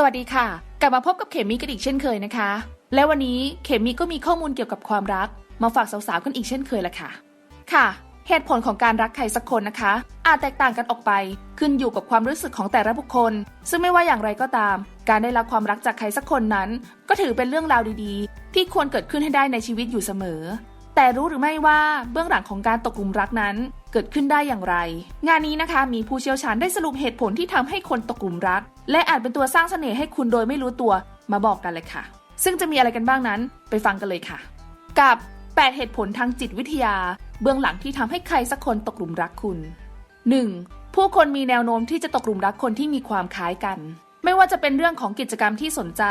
สวัสดีค่ะ กลับมาพบกับเขมี่กันอีกเช่นเคยนะคะ และวันนี้เขมี่ก็มีข้อมูลเกี่ยวกับความรัก มาฝากสาวๆกันอีกเช่นเคยละค่ะ ค่ะ เหตุผลของการรักใครสักคนนะคะ อาจแตกต่างกันออกไป ขึ้นอยู่กับความรู้สึกของแต่ละบุคคล ซึ่งไม่ว่าอย่างไรก็ตาม การได้รับความรักจากใครสักคนนั้น ก็ถือเป็นเรื่องราวดีๆ ที่ควรเกิดขึ้นให้ได้ในชีวิตอยู่เสมอ แต่รู้หรือไม่ว่าเบื้องหลังของการตกหลุมรักนั้น เกิดขึ้นได้อย่างไร งานนี้นะคะมีผู้เชี่ยวชาญได้สรุปเหตุผลที่ทำให้คนตกหลุมรัก และอาจเป็นตัวสร้างเสน่ห์ให้คุณโดยไม่รู้ตัวมาบอกกันเลยค่ะ ซึ่งจะมีอะไรกันบ้างนั้นไปฟังกันเลยค่ะ กับ 8 เหตุผลทางจิตวิทยา เบื้องหลังที่ทำให้ใครสักคนตกหลุมรักคุณ 1. ผู้คนมีแนวโน้มที่จะตกหลุมรักคนที่มีความคล้ายกัน ไม่ว่าจะเป็นเรื่องของกิจกรรมที่สนใจ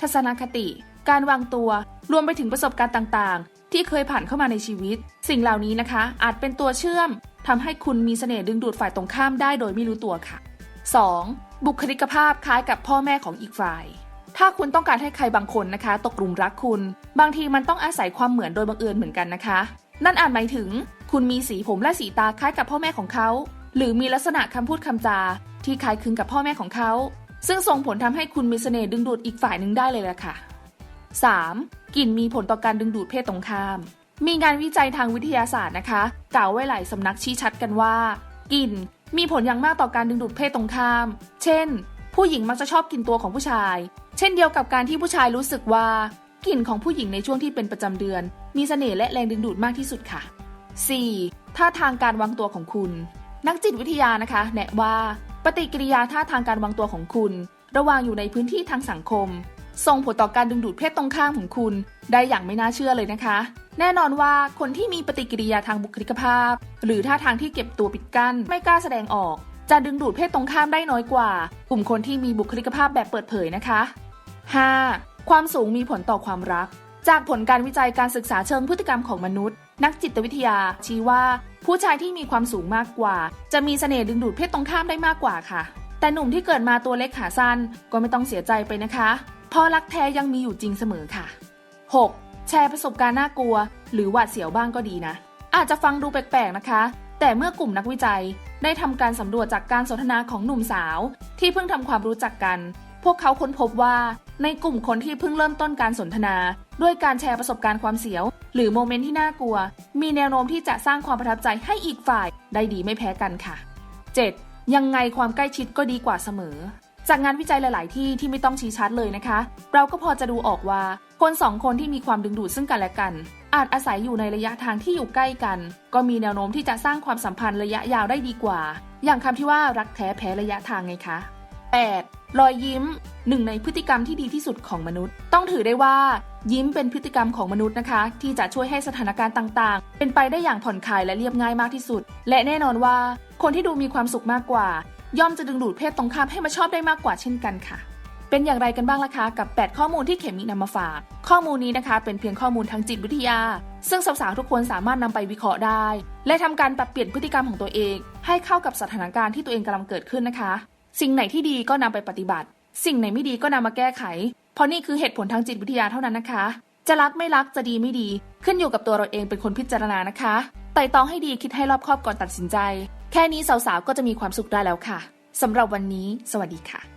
ทัศนคติ การวางตัว รวมไปถึงประสบการณ์ต่างๆ ที่เคยผ่านเข้ามาในชีวิต สิ่งเหล่านี้นะคะ อาจเป็นตัวเชื่อมทำให้คุณมีเสน่ห์ดึงดูดฝ่ายตรงข้ามได้โดยไม่รู้ตัวค่ะ 2. บุคลิกภาพคล้ายกับพ่อแม่ของอีกฝ่าย ถ้าคุณต้องการให้ใครบางคนนะคะ ตกหลุมรักคุณ บางทีมันต้องอาศัยความเหมือนโดยบังเอิญเหมือนกันนะคะ นั่นอาจหมายถึง คุณมีสีผมและสีตาคล้ายกับพ่อแม่ของเขา หรือมีลักษณะคำพูดคำจา ที่คล้ายคลึงกับพ่อแม่ของเขา ซึ่งส่งผลทำให้คุณมีเสน่ห์ดึงดูดอีกฝ่ายหนึ่งได้เลยล่ะค่ะ 3. กลิ่นมีผลต่อการดึงดูดเพศตรงข้าม มีงานวิจัยทางวิทยาศาสตร์นะคะ กล่าวไว้หลายสำนักชี้ชัดกันว่ากลิ่น มีผลอย่างมากต่อการดึงดูดเพศตรงข้าม เช่น ผู้หญิงมักจะชอบกลิ่นตัวของผู้ชาย เช่นเดียวกับการที่ผู้ชายรู้สึกว่ากลิ่นของผู้หญิงในช่วงที่เป็นประจำเดือน มีเสน่ห์และแรงดึงดูดมากที่สุดค่ะ 4. ท่าทางการวางตัวของคุณ นักจิตวิทยานะคะ แนะว่า ปฏิกิริยาท่าทางการวางตัวของคุณ ระหว่างอยู่ในพื้นที่ทางสังคม ส่งผลต่อการดึงดูดเพศตรงข้ามของคุณ ได้อย่างไม่น่าเชื่อเลยนะคะ แน่นอนว่าคนที่มีปฏิกิริยาทางบุคลิกภาพ หรือท่าทางที่เก็บตัวปิดกั้นไม่กล้าแสดงออก จะดึงดูดเพศตรงข้ามได้น้อยกว่า กลุ่มคนที่มีบุคลิกภาพแบบเปิดเผยนะคะ 5. ความสูงมีผลต่อความรัก จากผลการวิจัยการศึกษาเชิงพฤติกรรมของมนุษย์ นักจิตวิทยา ชี้ว่า ผู้ชายที่มีความสูงมากกว่า จะมีเสน่ห์ดึงดูดเพศตรงข้ามได้มากกว่าค่ะ แต่หนุ่มที่เกิดมาตัวเล็กขาสั้นก็ไม่ต้องเสียใจไปนะคะเพราะรักแท้ยังมีอยู่จริงเสมอค่ะ 6. แชร์ประสบการณ์น่ากลัว หรือหวาดเสียวบ้างก็ดีนะ อาจจะฟังดูแปลกๆนะคะ แต่เมื่อกลุ่มนักวิจัย ได้ทำการสำรวจจากการสนทนาของหนุ่มสาว ที่เพิ่งทำความรู้จักกัน พวกเขาค้นพบว่าในกลุ่มคนที่เพิ่งเริ่มต้นการสนทนา ด้วยการแชร์ประสบการณ์ความเสียว หรือโมเมนต์ที่น่ากลัว มีแนวโน้มที่จะสร้างความประทับใจให้อีกฝ่าย ได้ดีไม่แพ้กันค่ะ 7. ยังไงความใกล้ชิดก็ดีกว่าเสมอ จากงานวิจัยหลาย ๆ ที่ที่ไม่ต้องชี้ชัดเลยนะคะ เราก็พอจะดูออกว่า คนสองคนที่มีความดึงดูดซึ่งกันและกัน อาจอาศัยอยู่ในระยะทางที่อยู่ใกล้กัน ก็มีแนวโน้มที่จะสร้างความสัมพันธ์ระยะยาวได้ดีกว่า อย่างคำที่ว่ารักแท้แพ้ระยะทางไงคะ 8. รอยยิ้มหนึ่งในพฤติกรรมที่ดีที่สุดของมนุษย์ ต้องถือได้ว่า ยิ้มเป็นพฤติกรรมของมนุษย์นะคะ ที่จะช่วยให้สถานการณ์ต่าง ๆ เป็นไปได้อย่างผ่อนคลายและเรียบง่ายมากที่สุด และแน่นอนว่า คนที่ดูมีความสุขมากกว่า ย่อมจะดึงดูดเพศตรงข้ามให้มาชอบได้มากกว่าเช่นกันค่ะ เป็นอย่างไรกันบ้างล่ะคะกับ 8 ข้อมูลที่เขมีนำมาฝาก ข้อมูลนี้นะคะ เป็นเพียงข้อมูลทางจิตวิทยา ซึ่งสาวๆทุกคนสามารถนำไปวิเคราะห์ได้ และทำการปรับเปลี่ยนพฤติกรรมของตัวเอง ให้เข้ากับสถานการณ์ที่ตัวเองกำลังเกิดขึ้นนะคะ สิ่งไหนที่ดีก็นำไปปฏิบัติ สิ่งไหนไม่ดีก็นำมาแก้ไข เพราะนี่คือเหตุผลทางจิตวิทยาเท่านั้นนะคะ จะรักไม่รักจะดีไม่ดี ขึ้นอยู่กับตัวเราเองเป็นคนพิจารณานะคะไต่ตองให้ดีคิดให้รอบคอบก่อนตัดสินใจ แค่นี้สาวๆก็จะมีความสุขได้แล้วค่ะสำหรับวันนี้ สวัสดีค่ะ